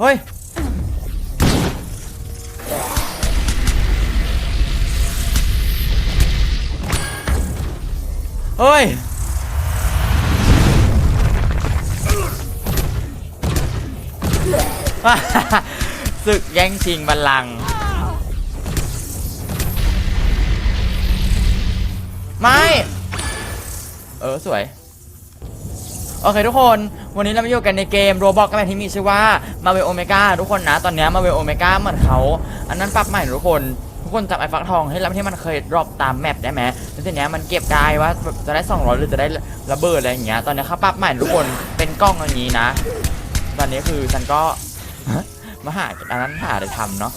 เฮ้ย เฮ้ย ศึกแย่งชิงบัลลังก์ไม่ เออ สวย โอเค ทุกคน วันนี้เรามาอยู่กันในเกมโรบอกกันที่มีชื่อว่ามาเวลโอเมก้าทุกคนนะ ตอนนี้มาเวลโอเมก้าเหมือนเขาอันนั้นปรับใหม่ทุกคนทุกคนจำไอ้ฟักทองให้เราที่มันเคยรอปตามแมปได้ไหมแล้วทีเนี้ยมันเก็บได้ว่าจะได้ 200 หรือจะได้ระเบิดอะไรอย่างเงี้ย ตอนนี้เขาปรับใหม่ทุกคนเป็นกล้องอย่างนี้นะ ตอนนี้คือฉันก็มาหาอันนั้นหาได้ทำเนาะ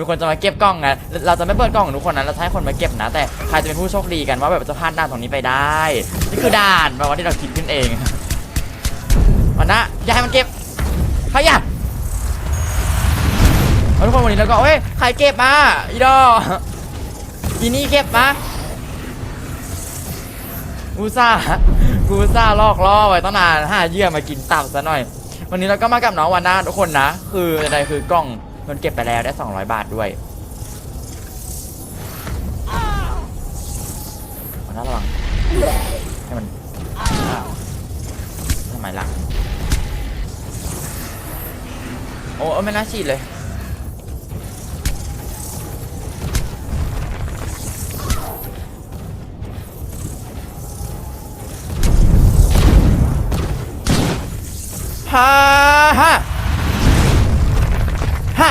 มีคนจะมาเก็บกล้องไงเราจะไม่เปิดกล้องของทุกคนนะเราจะให้คนมาเก็บนะ แต่ใครจะเป็นผู้โชคดีกันว่าแบบจะผ่านด่านตรงนี้ไปได้ นี่คือด่านแบบว่าที่เราคิดขึ้นเอง มันนะอย่าให้มันเก็บใครอย่าเอาทุกคนวันนี้แล้วก็เอ้ยใครเก็บมาอีดออีนี่เก็บมากูซ่ากูซ่าลอกล่อไว้ตั้งนานห้าเยื่อมากินตับซะหน่อย วันนี้เราก็มากับน้องวานาทุกคนนะ คืออะไรคือกล้องมันเก็บไปแล้วได้ 200 บาทด้วยวานน้าระวังให้มันอ้าวทำไมล่ะ โอ้เออไม่น่าฉีดเลยฮ่าฮ่าฮ่า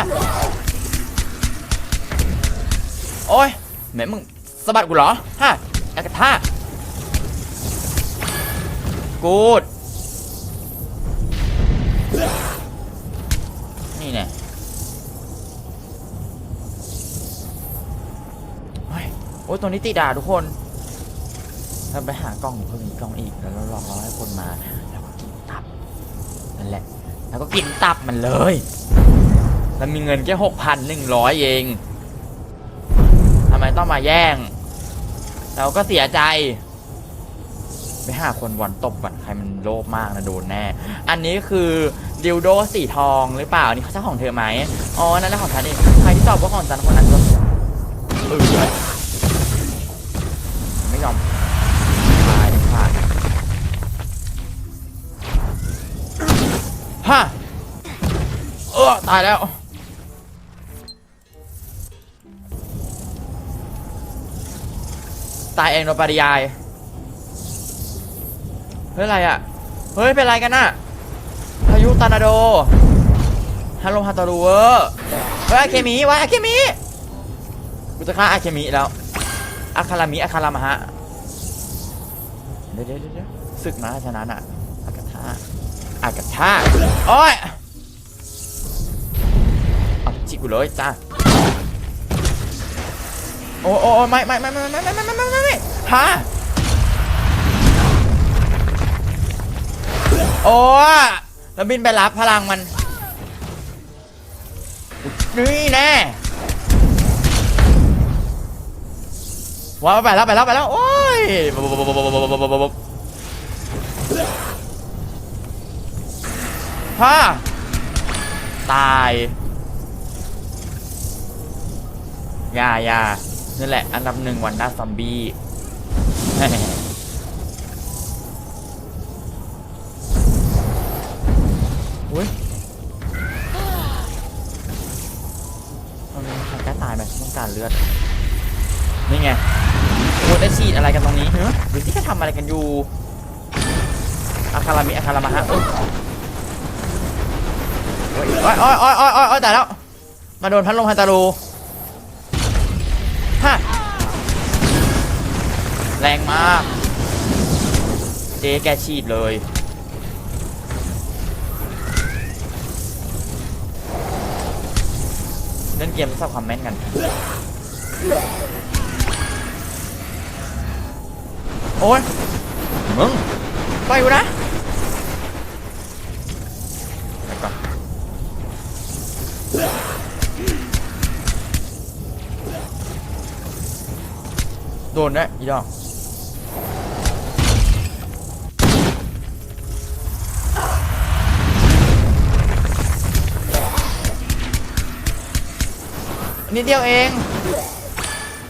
โอ้ยแม่มึงสะบัดกูเหรอฮ่าอากาท่ากูด โอ้ยตรงนี้ติดาทุกคนเราไปหากล้องเพิ่มอีกกล้องอีกแล้วเราลองรอให้คนมาแล้วก็กินตับนั่นแหละ แล้วก็กินตับมันเลยแล้วมีเงินแค่หกพันหนึ่งร้อยเองทำไมต้องมาแย่ง เราก็เสียใจไปหาคนวันตบก่อนใครมันโลภมากนะโดนแน่ อันนี้คือดิวโดสีทองหรือเปล่าอันนี่เขาใช่ของเธอไหมอ๋อนั่นแหละของฉันเองใครที่ตอบว่าของฉันคนนั้นก็เออ ฮะเออตายแล้วตายเองโดยปริยาย เฮ้ยอะไรอะ เฮ้ยเป็นไรกันน่ะ พายุตอร์นาโดฮัลโหลฮัตตารูเวอร์เฮ้ยอาเคมีวะอาเคมีกูจะฆ่าอาเคมีแล้วอาคารามิอาคารามะฮะ เดี๋ยวเดี๋ยวเดี๋ยวศึกนะชนะน่ะอากาธา อากาธาโอ้ยเอาจิกูเลยจ้าโอ้โอ้ไม่ไม่ไม่ไม่ไม่ไม่ไม่ไม่ไม่ไม่ไม่ฮะโอ้แล้วบินไปรับพลังมันนี่แน่ว้าวไปแล้วไปแล้วไปแล้วโอ้ย ฮ่าตายอยาอยานั่นแหละ อันดับหนึ่งวันด้าซอมบี้อุ้ยตอนนี้ใครใกล้ตายไหมต้องการเลือด นี่ไงโอ้ได้ฉีดอะไรกันตรงนี้เฮ้ยดูที่เขาทำอะไรกันอยู่อาคารามิอาคารามาฮะ โอ้ยโอ้ยโอ้ยโอ้ยโอ้ยตายแล้ว มาโดนพัดลมฮันตาลูฮะแรงมาก เจ๊แกชีพเลย เล่นเกมสร้างความแม่นกัน โอ้ยมึง ไปอยู่นะ โดนนะอีดอกนิดเดียวเอง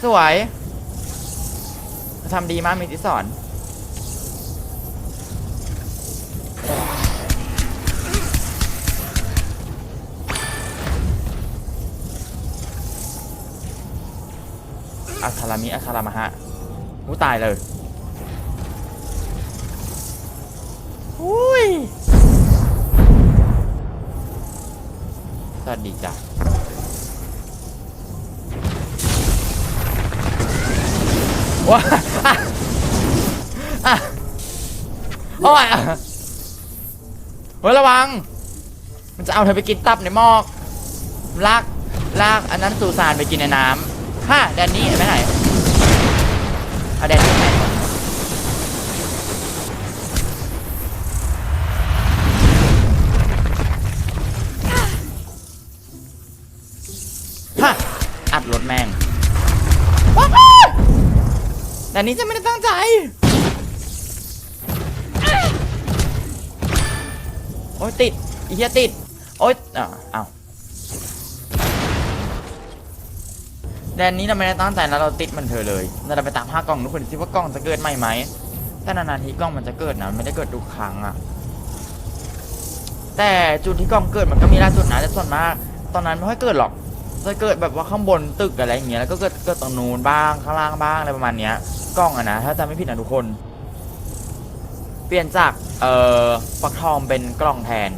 สวยทำดีมากมีติสอน อัคารามิอัคารามะฮะหูตายเลยอุ้ยสวัสดีจ้ะว้าอะอะโอ้ยอะเฮ้ยระวัง มันจะเอาเธอไปกินตับในหมอกลากลากอันนั้นสูสานไปกินในน้ำ ฮ่าแดนนี่ไปไหนเอาแดนนี่ไปไหนฮ่าอัดรถแม่งว้าวแดนนี่จะไม่ได้ตั้งใจโอ๊ยติดอีเหี้ยติด โอ๊ยอ่าเแดนนี้เราไม่ได้ตั้งใจแล้วเราติดมันเธอเลยเราไปตามห้ากล้องทุกคนดูสิว่ากล้องจะเกิดใหม่ไหมแต่นานๆทีกล้องมันจะเกิดนะมันไม่ได้เกิดทุกครั้งอะแต่จุดที่กล้องเกิดมันก็มีหลายจุดนะแต่ส่วนมาก ตอนนั้นไม่ค่อยเกิดหรอกจะเกิดแบบว่าข้างบนตึกอะไรอย่างเงี้ยแล้วก็เกิดเกิดตรงนู้นบ้างข้างล่างบ้างอะไรประมาณเนี้ยกล้องอะนะถ้าจำไม่ผิดนะทุกคน เปลี่ยนจากเอ่อฟักทองเป็นกล้องแทน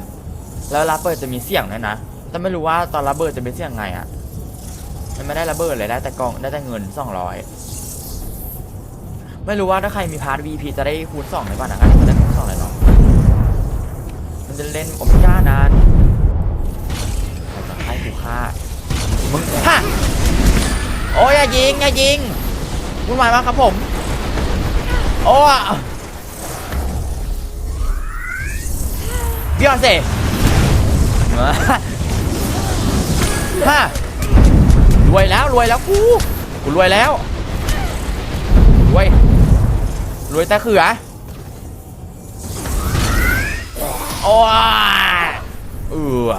แล้วระเบิดจะมีเสียงด้วยนะแต่ไม่รู้ว่าตอนระเบิดจะเป็นเสียงไงอะ มันไม่ได้ระเบิดเลยได้แต่กองได้แต่เงินสองร้อยไม่รู้ว่าถ้าใครมีพาร์ท VP จะได้คูณสองหรือเปล่านะครับจะได้คูณสองเลยเนาะมันจะเล่นโอมก้านานใครจะให้กูฆ่ามึงฮะโอ้ยอย่ายิงอย่ายิงวุ่นวายมากครับผม โอ้ยบิออนเซ่ฮะ รวยแล้วรวยแล้วกูกูรวยแล้วรวยรวยแต่เขือโอ้ยเออ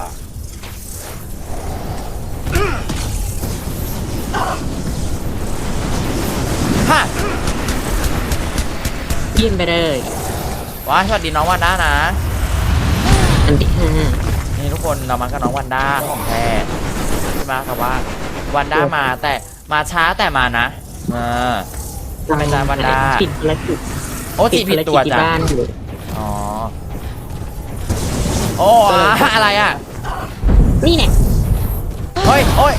ฮะยินไปเลยว้ายสวัสดีน้องวันด้านะอันที่ห้านี่ทุกคนเรามากับน้องวันด้าของแท้ใช่ไหมครับว่า วันด้ามาแต่มาช้าแต่มานะเออ ไม่ใช่วันด้าผิดภารกิจโอ้ตีผิดตัวภารกิจที่จ้ะบ้านอยู่อ๋อโอ้อะอะไรอะนี่เนี่ยโอ้ยโอ้ย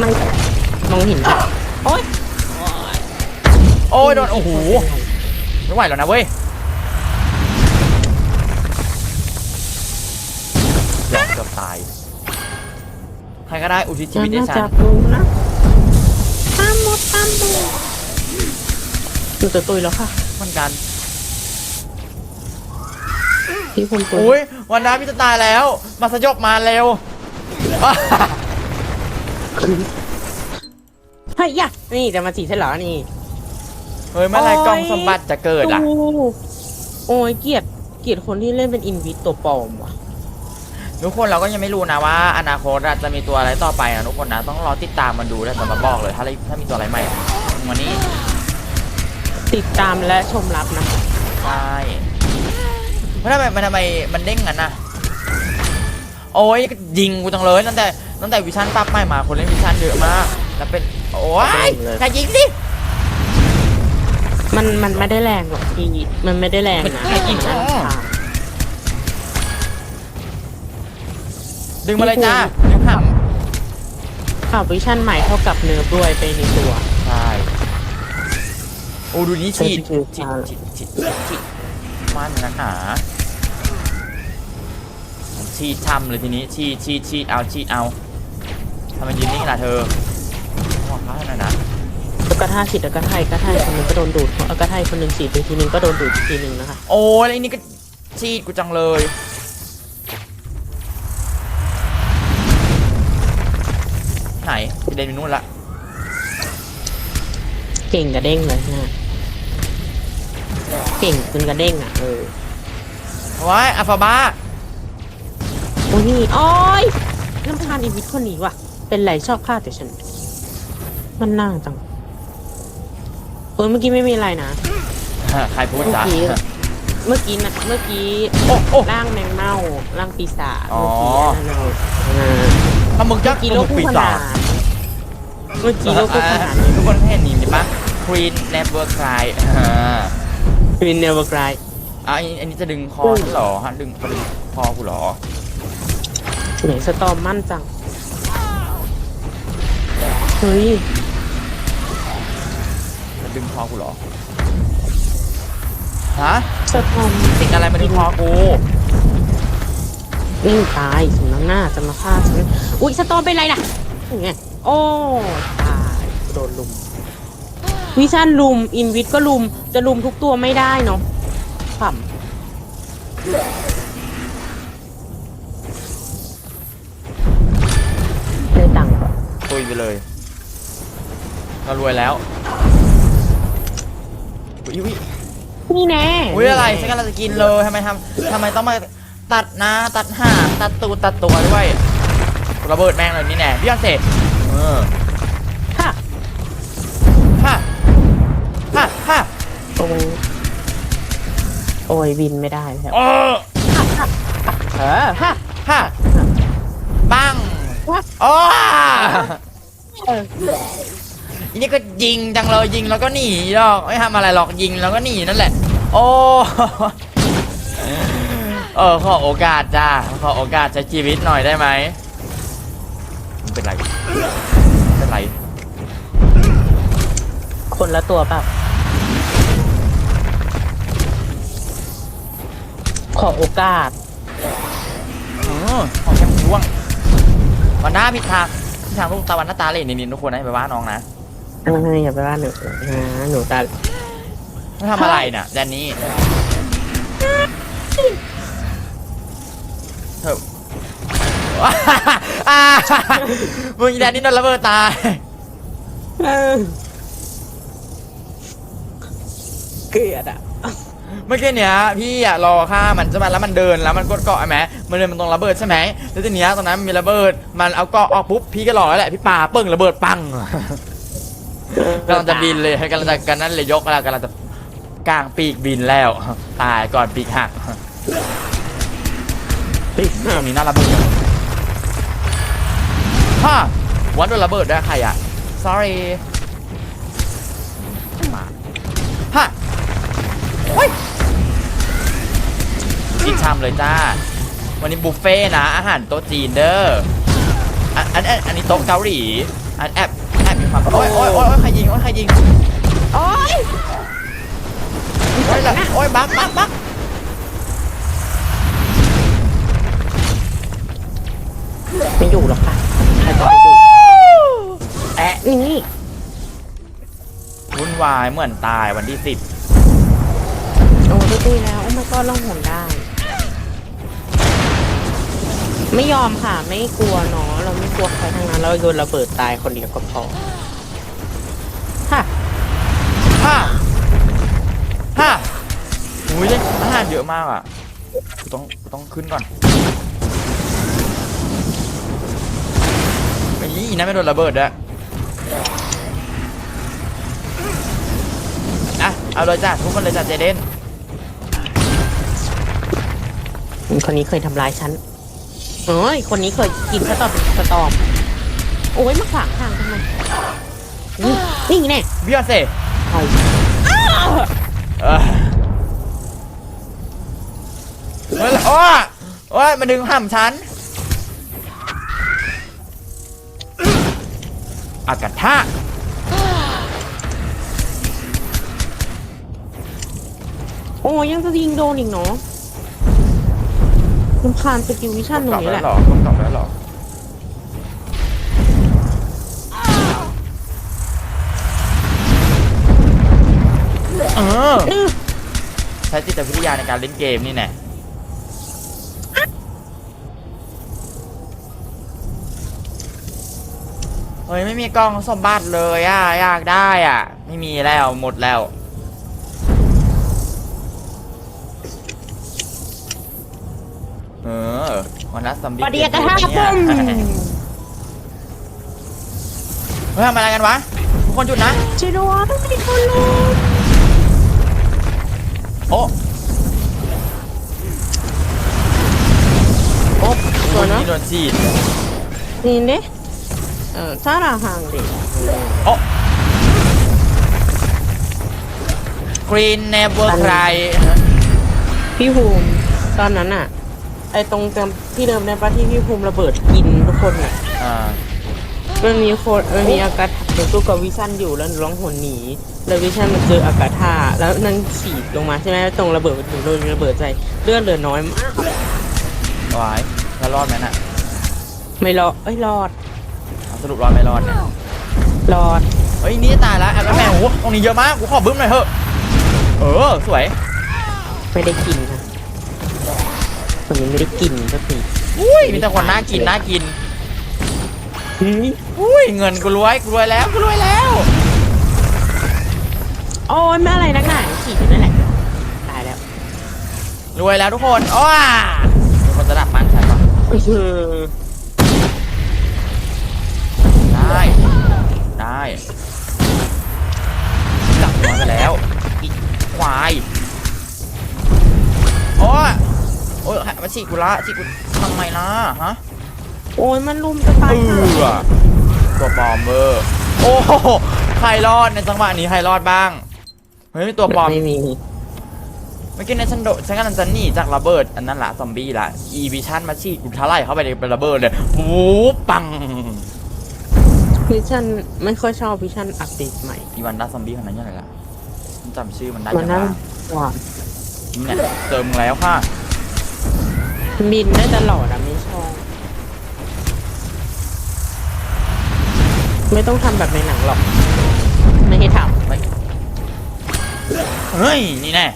มันมองเห็นปะโอ๊ยโอ้ยโดนโอ้โหไม่ไหวแล้วนะเว้ยเกือบเกือบตาย ใครก็ได้อุทิศชีฉัวินตให้น่าฉัจะนรู้นะตามหมดตามหมดหนูจะตุยแล้วค่ะเหมือนกันพี่คุณตุยอุ้ยวันด้าพี่จะตายแล้ว มาสยบมาเร็วเฮ้ยยะนี่จะมาจีใช่เหรอนี่เฮ้ยเมื่อไหรกล้องสมบัติจะเกิดล่ะโอ้โอ้ยเกลียดเกลียดคนที่เล่นเป็นอินวิตตัวปลอมว่ะ ทุกคนเราก็ยังไม่รู้นะว่า อนาคตอะจะมีตัวอะไรต่อไปนะทุกคนนะต้องรอติดตามมันดูแล้วจะมาบอกเลยถ้าถ้ามีตัวอะไรใหม่วันนี้ติดตามและชมรับนะใช่เพราะทำไมมันทำไมมันเด้งงั้นนะโอ้ยยิงกูจังเลยตั้งแต่ตั้งแต่วิชั่นปั๊บใหม่มาคนเล่นวิชั่นเยอะมากแล้วเป็นโอ้ยอย่ายิงดิมันมันไม่ได้แรงหรอกพี่มันไม่ได้แรงนะมันแค่ยิงมัน ดึงมาเลยจ้าดึงหักข่าววิชั่นใหม่เท่ากับเนิร์ฟด้วยไปในตัว ใช่โอ้ดูนี่ฉีดเป็นฉีดฉีดฉีดฉีดฉีดมันนะหาฉีดทำเลยทีนี้ฉีดฉีดฉีดเอาฉีดเอาทำไมยืนนิ่งล่ะเธอมองเขาให้หน่อยนะแล้วกระท่าฉีดแล้วกระไทยกระไทยคนหนึงก็โดนดูดแล้วกระไทยคนหนึงฉีดไปทีนึงก็โดนดูดอีกทีนึงนะคะ โอ้ยแล้วไอ้นี่ก็ฉีดกูจังเลย ดนไปนู่นละเก่งกระเด้งเลยนะเก่งจนกระเด้งอะเออว้ายอัลฟาบ้าโอ้ยนี่โอ้ยน้ำคาญอีวิทคนนี้ว่ะ เป็นไรชอบฆ่าแต่ฉัน มันน่าจังเออเมื่อกี้ไม่มีอะไรนะ ใครพูดเมื่อจ้ะกี้เมื่อกี้นะเมื่อกี้โอ้โอ้ ร่างแมงเม่าร่างปีศาจอ๋อเมื่อกี้นั่นเราอ่าถ้ามึงจะเมื่อกี้โลกมึงคู่ปีขศานาจด เมื่อกี้โลกคู่ขนาดทุกคนเห็นนี่ปะ Queen Never Cry อ่าวินเนเวอร์ไกรอะอันนี้อันนี้จะดึงคอฉันเหรอฮะดึงดึงคอกูเหรอ ไหนสตอมมั่นจัง เฮ้ย จะดึงคอกูเหรอ ฮะสตอมสิ่งอะไรมาดึงคอกูนิ่งตายสมน้ำหน้าจะมาฆ่าฉัน อุ๊ย สตอมเป็นไรล่ะไง โอ้ตายโดนลุมวิชั่นลุมอินวิทก็ลุมจะลุมทุกตัวไม่ได้เนาะขำได้ตังค์ก่อนตุยไปเลย เรารวยแล้วอุ้ยอุ้ยนี่แน่อุ้ยอะไรฉันกำลังจะกินเลยทำไมทำทำไมต้องมาตัดหน้าตัดหางตัดตูดตัดตัวด้วยระเบิดแม่งเลยนี่แน่พี่ยอนเสร็จเออค่ะฮ่าฮ่าฮ่าโอ้ยโอ้ยบินไม่ได้แล้วโอ้เออฮะฮ่าปังโอ้เอออันนี้ก็ยิงจังเลยยิงแล้วก็หนีหรอกไม่ทำอะไรหรอกยิงแล้วก็หนีนั่นแหละ โอ้เออขอโอกาสจ้าขอโอกาสใช้ชีวิตหน่อยได้ไหมมันเป็นไร เป็นไรคนละตัวเปล่าขอโอกาสเออของแค่ช่วงวันหน้าพิดทางพิดทางลูกตะวันหน้าตาเหล่นิดๆทุกคนนะไปว่าน้องนะเอออย่าไปว่าหนูนะหนูตาไม่ทำอะไรน่ะแดนนี่ อ่ามึงอีแดนนี่โดนระเบิดตาย เออเกลียดอะ เมื่อกี้เนี้ยพี่อะรอฆ่ามันใช่ไหมแล้วมันเดินแล้วมันกดเกาะใช่ไหมมันเดินมันตรงระเบิดใช่ไหมแล้วทีเนี้ยตอนนั้นมันมีระเบิด มันเอาเกาะออกปุ๊บพี่ก็รอแล้วแหละพี่ปาเปิ้งระเบิดปังกำลังจะบินเลยกำลังจะกันนั้นเลยยกแล้วกำลังจะกลางปีกบินแล้วตายก่อนปีกหักปิดตรงนี้น่าระเบิด ฮ่าวันโดนระเบิดได้ใครอะ sorry มาฮ่าเฮ้ยกินชามเลยจ้า วันนี้บุฟเฟ่ต์นะ อาหารโต๊ะจีนเด้ออันอันอันอันนี้โต๊ะเกาหลี อันแอบแอบมีความโอ้ยโอ้ยโอ้ยโอ้ยใครยิงโอ้ยใครยิงโอ๊ยโอ้ยละโอ้ยบักบักบัก ไม่อยู่หรอกค่ะใครจะไปอยู่แอะนี่วุ่นวายเหมือนตายวันที่สิบโอ้ได้ตีแล้วโอ้มันก็ล่องหนได้ ไม่ยอมค่ะ ไม่กลัวเนาะเราไม่กลัวใครทั้งนั้นเราโดนระเบิดตายคนเดียวก็พอค่ะฮ่าฮ่าอุ้ยได้อาหารเยอะมากอะกูต้องกูต้องขึ้นก่อน นี่นั่นไม่โดนระเบิดด้วยอะเอาเลยจ้ะทุกคนเลยจ้ะเจเดนคนนี้เคยทำร้ายฉันเอ้ยคนนี้เคยกินสตอมสตอมโอ้ยมาขวางทางทำไมนี่นี่แน่บิยอนเซ่เอ้ยเออเฮ้ยโอ้ยโอ้ยมาดึงห้ามฉัน อากาศท่าโอ้ยยังจะยิงโดนอีกเนาะลำคาญสกิลวิชั่นตรงนี้แหละกลับแล้วเหรอกลับแล้วเหรอเอออื้อใช้จิตวิทยาในการเล่นเกมนี่แน่ เฮ้ยไม่มีกล้องสมบัติเลยอะอยากได้อะ ไม่มีแล้วหมดแล้ว เออวันละซัมบี้ปะเดียกระทะเกมปุ้มเนี่ยเฮ้ยทำอะไรกันวะคนหยุดนะช่วยด้วยมีคนลุมโอ้โอ๊บตัวนะนี่โดนจีดนี่เด้เออซาลาฮังเด็โอ้กรีนเนเวอร์ใครพี่ภูมิตอนนั้นอะไอตรงเติมที่เดิมในปะที่พี่ภูมิระเบิดกินทุกคนอะอ่ามันมีโคนมันมีอากาศเดี๋ยวตู้กับวิชั่นอยู่แล้วหนูร้องหนหนีแล้ววิชั่นมันเจออากาธาแล้วนั่งฉีดลงมาใช่ไหมแล้วตรงระเบิดหนูโดนระเบิดใจเลือดเหลือน้อยมากวายแล้วรอดไหมน่ะไม่รอดเอ้ยรอดเอา สรุปรอดไม่รอดเนี่ยรอดเฮ้ยนี่ตายแล้วแอปแม่โอ้โหตรงนี้เยอะมากกูขอบึ้มหน่อยเถอะเออสวยไม่ได้กินค่ะคนนี้ไม่ได้กินสักทีอุ้ยมีแต่คนน่ากินน่ากินอุ้ยเงินกูรวยกูรวยแล้วกูรวยแล้วโอ้ยไม่อะไรนักหนาฉีดอยู่นั่นแหละตายแล้วรวยแล้วทุกคนอ้ามีคนจะดับมันใช่ปะอื้อหือ ได้ ได้กลับมาไปแล้วอีกควายโอ้ยโอ้ยมาฉีกกูละฉีกกูทำไมล่ะฮะโอ้ยมันลุมจะตายเออตัวปลอมเวอร์โอ้โหใครรอดในจังหวะนี้ใครรอดบ้างเฮ้ยตัวปลอมไม่มีเมื่อกี้ในฉันโดฉันกำลังจะหนีจากระเบิดอันนั้นละซอมบี้ละอีวิชันมาฉีดกูทะไล่เข้าไปในระเบิดเลยวูบปัง พิชั่นไม่ค่อยชอบพิชั่นอัปเดตใหม่ อีวันด้าซอมบี้คนนั้นยังไงล่ะฉันจำชื่อมันได้มันยังน่าไงหวานเนี่ยเติมแล้วค่ะ บินได้ตลอดอะไม่ชอบ ไม่ต้องทำแบบในหนังหรอก ไม่ให้ทไม่เฮ้ย นี่แน่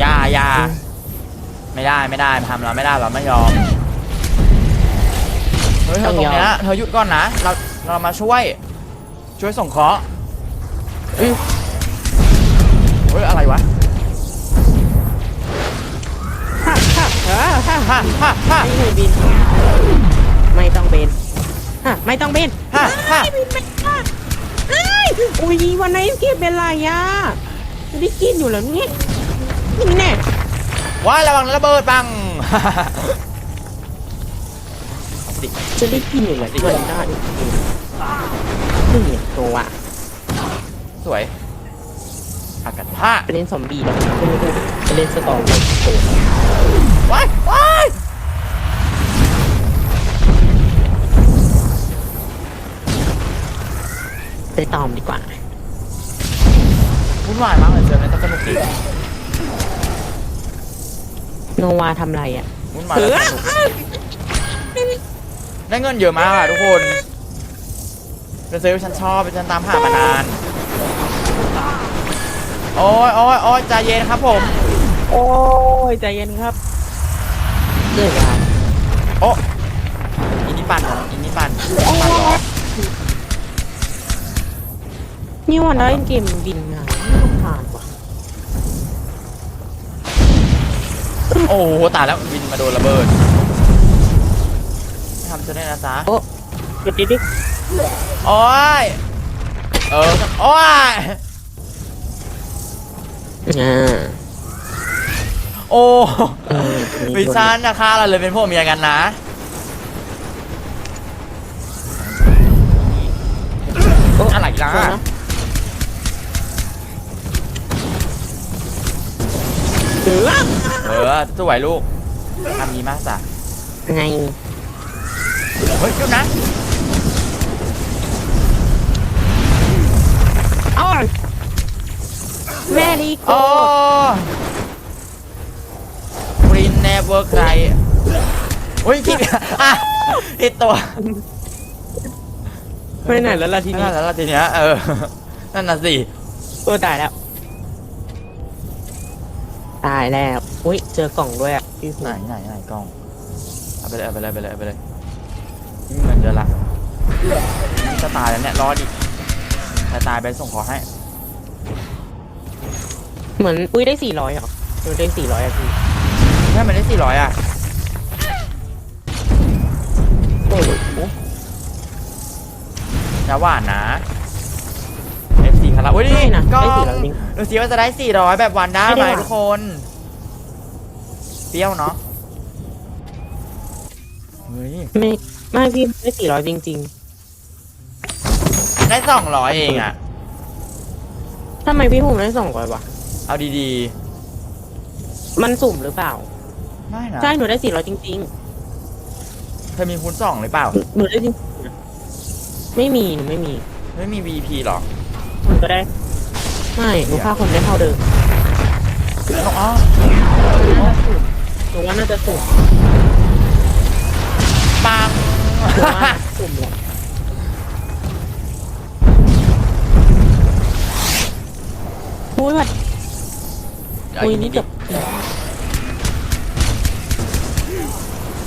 อยาอยาไม่ได้ไม่ได้ทำเราไม่ได้เราไม่ยอมเฮ้ยเธอตรงเนี้ยเธอหยุดก่อนนะเราเรามาช่วย ช่วยส่งเคราะห์ำอืมเฮ้ยอะไรวะฮ่าฮ่าฮ่าฮ่าฮ่าฮ่าฮ่าไม่ให้บิน ไม่ต้องเบนฮ่าไม่ต้องเบนฮ่าฮ่าไม่บินไม่ได้เอ้ยอุ้ยวันไหนเก็บเป็นไรอะจะได้กินอยู่แล้วเนี่ยนี่แน่ว้ายระวังระเบิดปังเอา สิจะได้กินอยู่แล้ววันได้นี่ตัวสวยอากาศท่าไปเล่นซอมบี้แล้วไปเล่นสตอร์วอร์ว้ายว้ายไปตอมดีกว่าวุ่นวายมากเลยเจอเนี่ยต้องสนุกดีโนวาทำไรอะวุ่นวายแล้วสนุก ได้เงินเยอะมากอะทุกคนเป็นซื้อฉันชอบเป็นฉันตามหามานาน โอ้ยโอ้ยโอ้ยใจเย็นครับผม โอ้ยใจเย็นครับเกิดอะไรโอ้อินี่ปั่นเหรออินี่ปั่นปั่นเหรอนี่วันนั้นเล่นเกมบินไงไม่ต้องผ่านว่ะโอ้โหตายแล้ววินมาโดนระเบิดไม่ ทำจะได้นะจ๊ะโอ้หยุดดิดิโอ้ยเออโอ้ยอ่าโอ้เออวิซานนะค่ะเราเลยเป็นพวกเมียกันนะอะไรล่ะเดี๋ยวนะเออเออสวยลูกทำดีมากจ้ะไง เฮ้ยหยุดนะอ้าวแม่ดีโกโอ้กรีนเนเวอร์ใครเฮ้ยผิดอะผิดตัวไปไหนแล้วล่ะทีนี้นั่นแล้วล่ะทีเนี้ยเออ นั่นน่ะสิ เออตายแล้ว ตายแล้ว อุ้ยเจอกล่องด้วยอะพี่หูไหนไหนไหนกล้องเอาไปเลยเอาไปเลยเอาไปเลยเอาไปเลยนี่ เงินเดือนละจะตายแล้วเนี่ยรอดิตายตายไปส่งขอให้ เหมือนอุ้ยได้สี่ร้อยเหรอเออได้สี่ร้อยอะพี่แค่มันได้สี่ร้อยอะโอ้โหจะหวานนะกี่ครั้งแล้วอุ้ยไม่นะก็ได้400จริงดูสิว่าจะได้400แบบวันได้ไม่ไหมได้ว่ะทุกคนเปรี้ยวเนาะเฮ้ยไม่ ไม่พี่ได้สี่ร้อยจริง ได้200เองอะๆทำไมพี่ผมได้สองร้อยวะ เอาดีมันสุ่มหรือเปล่า ๆ ไม่นะใช่หนูได้สี่ร้อยจริง เธอมีคูณสองหรือเปล่า ๆ หนูได้จริงไม่มีหนูไม่มีไม่มี VP หรอหนูก็ได้ ไม่หนูฆ่าคนได้เท่าเดิมอ๋อหนูว่าน่าจะสุ่มปัง หนูว่าสุ่มแหละโอ้ยแบบเอาอุ้ยอีกนินี่ดเกือบ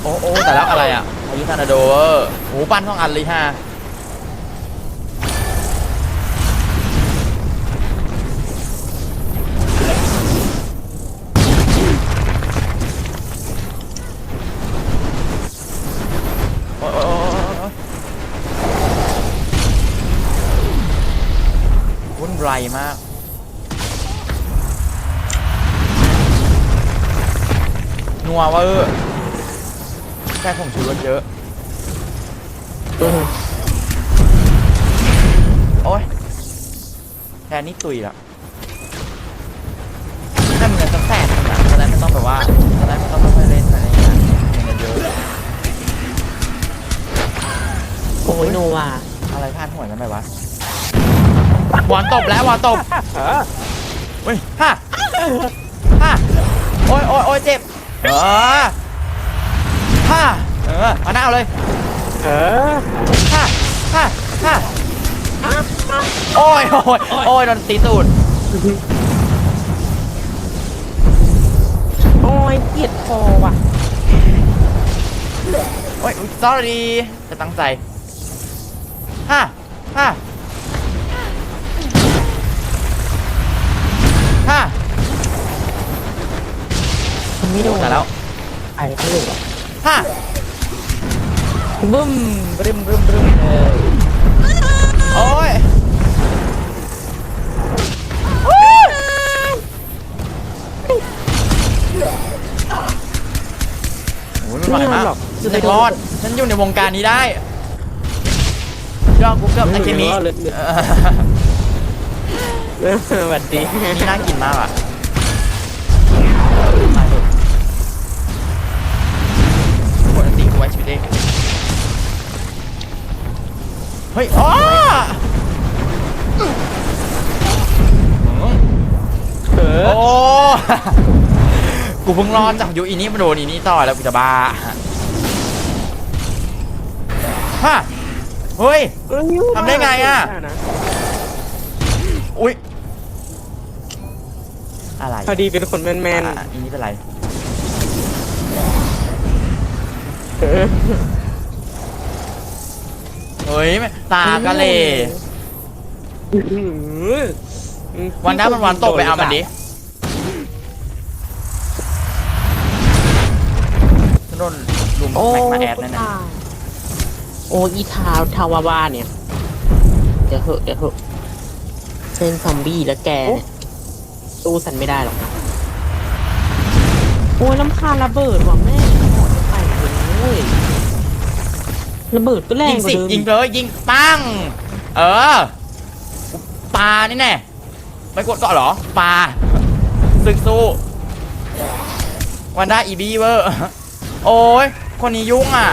โอ้โอ้แต่แล้วอะไรอะอายุทานาโดเวอร์โหปั้นสองอันเลยฮะ วุ่นวายมากนัวเวอแค่ผมชูรสเยอะ โอ้ยแทนนี่ตุยละถ้ามีเงินสักแสนหนึ่งอะจะได้ไม่ต้องแบบว่าจะได้ไม่ต้องค่อยเล่นอะไรอย่างเงี้ยมีเงินเยอะโอ้ยโนวาอะไรพลาดหัวกันไปวะ หวานตบแล้วหวานตบเฮ้ยฮ่าฮ่าโอ้ยโอ้ยโอ้ยเจ็บเออฮ่าเออเอาหน้าเอาเลยเออฮ่าฮ่าฮ่าโอ้ยโอ้ยโอ้ยโดนตีตูดโอ้ยเกลียดคอว่ะโอ้ยอุ๊ย sorry จะตั้งใจฮ่าฮ่า ฮ่ามันไม่โดนแต่แล้วไปไม่เลยว่ะฮ่าบึ้มบรึมบรึมบรึมเออโอ้ยโอ้ยโอ้ยไม่ไหวมากฉันจะรอด ฉันอยู่ในวงการนี้ได้ยอดกูเกือบตะเคมี สวัสดีนี่น่ากินมากอะมาดูกดอันตีกูไว้ชีวิตเองเฮ้ยอ๋ออืมเออโอ้กูเพิ่งรอดจากยูอีนี่มาโดนอีนี่ต่อแล้วกูจะบ้าฮะเฮ้ยทำได้ไงอะ อุ๊ยอะไรพอดีเป็นคนแมนแมนอะอีนี่เป็นไรๆเออเฮ้ยไม่ตากะเลอื้อหือวันด้ามันวันตกไปเอามันดิฉันโดนลุมโอ้แม็กมาแอดนั่นนะโอ้อีทาวทาวาวาเนี่ย เดี๋ยวเหอะเดี๋ยวเหอะ เส้นซอมบี้แล้วแกเนี่ยตู้สันไม่ได้หรอกนะโอ้ยน้ำคาญระเบิดว่ะแม่หมดไปเลยระเบิดก็แรงยิงกว่าสิเดิมยิงเลยยิงปังเออปลานี่แน่ไม่กดเกาะเหรอปลาศึกสู้วันด้าอีบีเวอร์โอ้ยคนนี้ยุ่งอะ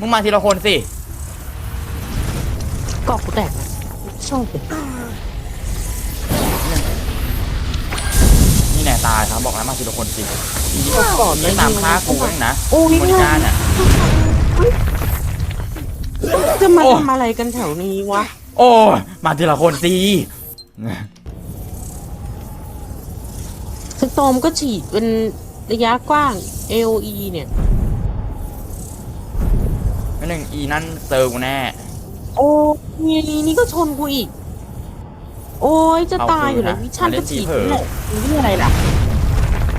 มึงมาทีละคนสิกอกกูแตกนะชอบเตายครับบอกแล้วมาทีละคนสิก่อนนี่ตามฆ่ากูเองนะโอ้ยบริการอะจะมาโอ้ทำอะไรกันแถวนี้วะ โอ้ยมาทีละคนสิสตอมก็ฉีดเป็นระยะกว้าง AOE เนี่ยไม่หนึ่งอีนั่นเจอกูแน่ โอ้ยนี่ก็ชนกูอีก โอ้ยจะเอาตายอยู่คืนแล้วนะวิชั่นมาเล่ก็นฉีดทีเผลอนี่แหละนี่อะไรล่ะ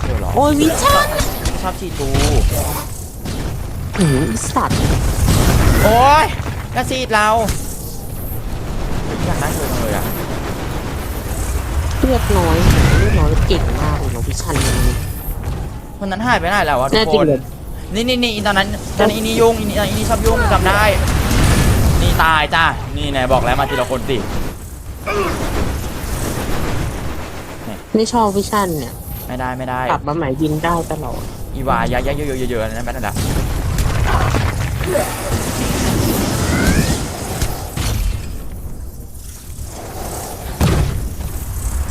เจอเหรอโอ้ยวิชั่นชอบชีตูหืออีสัตว์ โอ้ยกระซีดเราอยากได้เธอจังเลยอะเลือดน้อยเลือดน้อยเก่งมากเลยเนาะพี่ชันคนนี้คนนั้นหายไปไหนแล้ววะทุแน่กจริคงนเลยนี่นี่นี่อีตอนนั้นตอนนี้อีนี่ยุ่งอีนี่อีนี่ชอบยุ่งจำได้ นี่ตายจ้านี่ไงบอกแล้วมาทีละคนสิ ไม่ชอบพี่ชันเนี่ยไม่ได้ไม่ได้กลับมาใหม่ยินได้ตลอดอีวายายาเยอะๆเยอะๆนั่นแม่ทันดา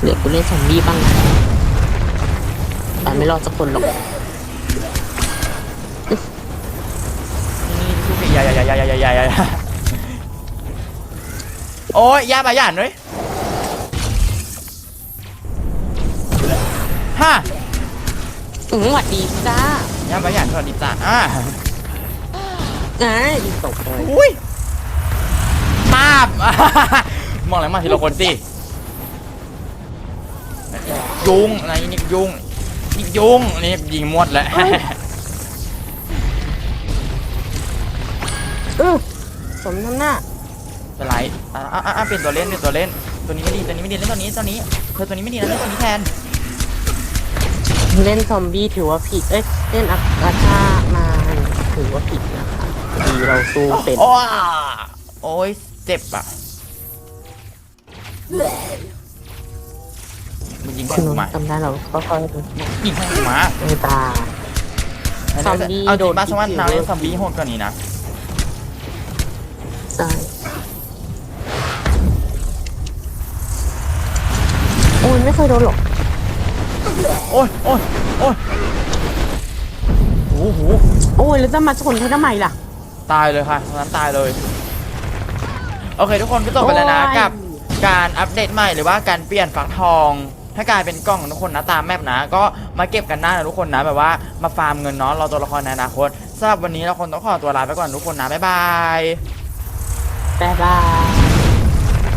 เดี๋ยวกูเล่นซอมบี้บ้างนะแต่ไม่รอดสักคนหรอกนี่นี่คืออยาอยาอยาอยาอยาอยาอยาโอ้ยยาบาหยานเลย ฮะอืมหวัดดีจ้ายาบาหยานสวัสดีจ้าอ่าไอ้ยตกเลยอุ้ยมาบ มองอะไรมาทีละคนสิยุงอะไรนี่ยุงนี่ยุงนี่ยิงหมดแล้วเออสมน้ำหน้าเป็นไรอะอะอะอะเปลี่ยนตัวเล่นเปลี่ยนตัวเล่น ตัวนี้ไม่ดีตัวนี้ไม่ดีเล่นตัวนี้ตัวนี้เธอตัวนี้ไม่ดีนะเล่นตัวนี้แทน เล่นซอมบี้ถือว่าผิด เอ้ย เล่นอักอาชามาถือว่าผิดนะคะดีเราสู้เป็นโอ้ยโอ้ยเจ็บอะมันยิงคุแข่ณงนกูนมาท์จำได้เราก็ค่อยยิงแข่งกูมาๆเออตา ซอมบี้เอาจโดรินงป่ะสวัสดิ์พิษนางเล่นเยอะซอมบี้โหดกว่านี้นะใช่โอ้ยไม่เคยโดนหรอก โอ้ยโอ้ยโอ้ยโอ้โหโอ้ยแล้วจะมาชนเธอทำไมล่ะ ตายเลยค่ะตอนนั้นตายเลย โอเค ทุกคนก็จบไปแล้วนะโอ้ย กับการอัปเดตใหม่หรือว่าการเปลี่ยนฝักทอง ถ้ากลายเป็นกล้องของทุกคนนะตามแมปนะ ก็มาเก็บกันได้นะทุกคนนะแบบว่ามาฟาร์มเงินเนาะเราตัวละครในอนาคตสำหรับวันนี้เราคนต้องขอตัวลาไปก่อนทุกคนนะบ๊ายบาย บ๊ายบาย